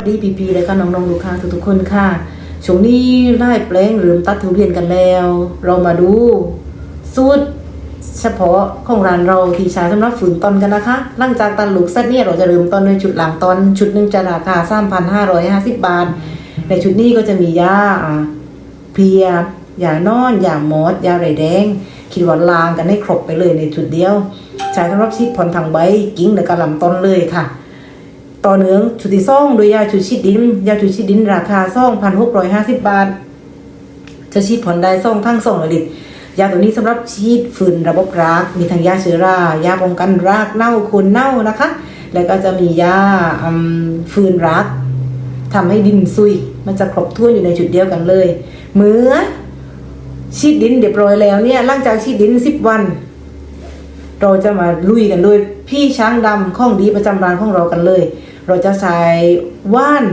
สดีปีๆเลยค่ะน้องๆลูกค้าทุกๆคนค่ะช่วงนี้ไล่แปลงหรือตัดทุเรียนกันแล้ว เรามาดู สูตรเฉพาะของร้านเราที่ใช้สำหรับฝืนตอนกันนะคะ หลังจากตัดลูกเซตเนี่ยเราจะเริ่มต้นด้วยชุดหลังตอน ชุดหนึ่งจะราคา3,550บาท ในชุดนี้ก็จะมียาเพียยานอนยามอดยาไรแดงคิดว่าลางกันให้ครบไปเลยในชุดเดียวใช้สำหรับชีดผ่อนทางใบกิ้งและกระลำต้นเลยค่ะ ต่อเนื่องชุดที่สองโดยยาชุดชีดดิน ยาชุดชีดดิน ราคาซ่องพันหกร้อยห้าสิบบาท จะชีดผ่อนได้ซ่องทั้งสองลิตรยาตัวนี้สำหรับชีดฝืนระบบราก มีทั้งยาเชื้อรายาป้องกันรากเน่าคนเน่านะคะ แล้วก็จะมียาอืนรากทำให้ดินซุย มันจะครบถ้วนอยู่ในจุดเดียวกันเลยเมื่อชีดดินเรียบร้อยแล้วเนี่ยหลังจากชีดดินสิบวัน เราจะมาลุยกันโดยพี่ช้างดำข้องดีประจำร้านของเรากันเลย เราจะใช้ว่าน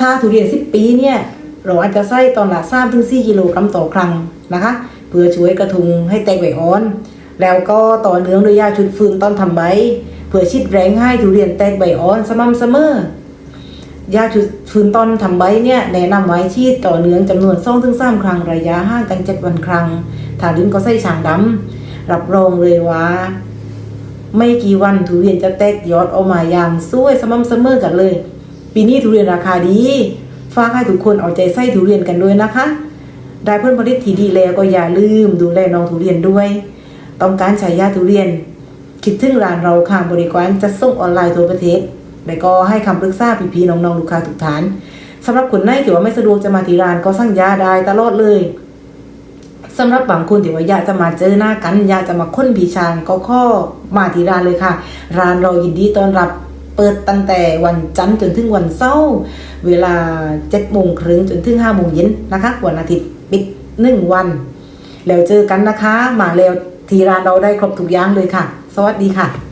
ถ้าทุเรียนสิบปีเนี่ย เราอาจจะใส่ตอนละสามถึงสี่กิโลกรัมต่อครั้งนะคะ เพื่อช่วยกระทุงให้แตกใบอ่อน แล้วก็ต่อเนื่องด้วยยาชุดฟืนตอนทำใบ เพื่อชิดแรงให้ทุเรียนแตกใบอ่อนสม่ำเสมอยาชุดฟืนตอนทำใบเนี่ยแนะนำไว้ที่ต่อเนื่องจำนวน2องถึงสามครั้งระยะห่างกันเจ็ดวันครั้งถ้าดึงก็ใส่ฉางดำรับรองเลยว่า ไม่กี่วันทุเรียนจะแตกยอดออกมาอย่างสวยสม่ำเสมอกันเลย ปีนี้ทุเรียนราคาดีฝากให้ทุกคนเอาใจใส่ทุเรียนกันด้วยนะคะ ได้ผลผลิตที่ดีแล้วก็อย่าลืมดูแลน้องทุเรียนด้วย ต้องการใช้ยาทุเรียน คิดถึงร้านเราค่ะบริการจะส่งออนไลน์ทั่วประเทศและก็ให้คำปรึกษาพี่ๆน้องๆลูกค้าทุกท่านสำหรับคนไหนที่ว่าไม่สะดวกจะมาที่ร้านก็สั่งยาได้ตลอดเลย สำหรับบางคนที่ว่าอยากจะมาเจอหน้ากันอยากจะมาค้นผีชางก็ข้อมาที่ร้านเลยค่ะ ร้านเรายินดีต้อนรับเปิดตั้งแต่วันจันทร์จนถึงวันเสาร์เวลาเจ็ดโมงครึ่งจนถึงห้าโมงเย็นนะคะวันอาทิตย์ปิดหนึ่งวัน แล้วเจอกันนะคะ มาแล้วที่ร้านเราได้ครบทุกอย่างเลยค่ะ สวัสดีค่ะ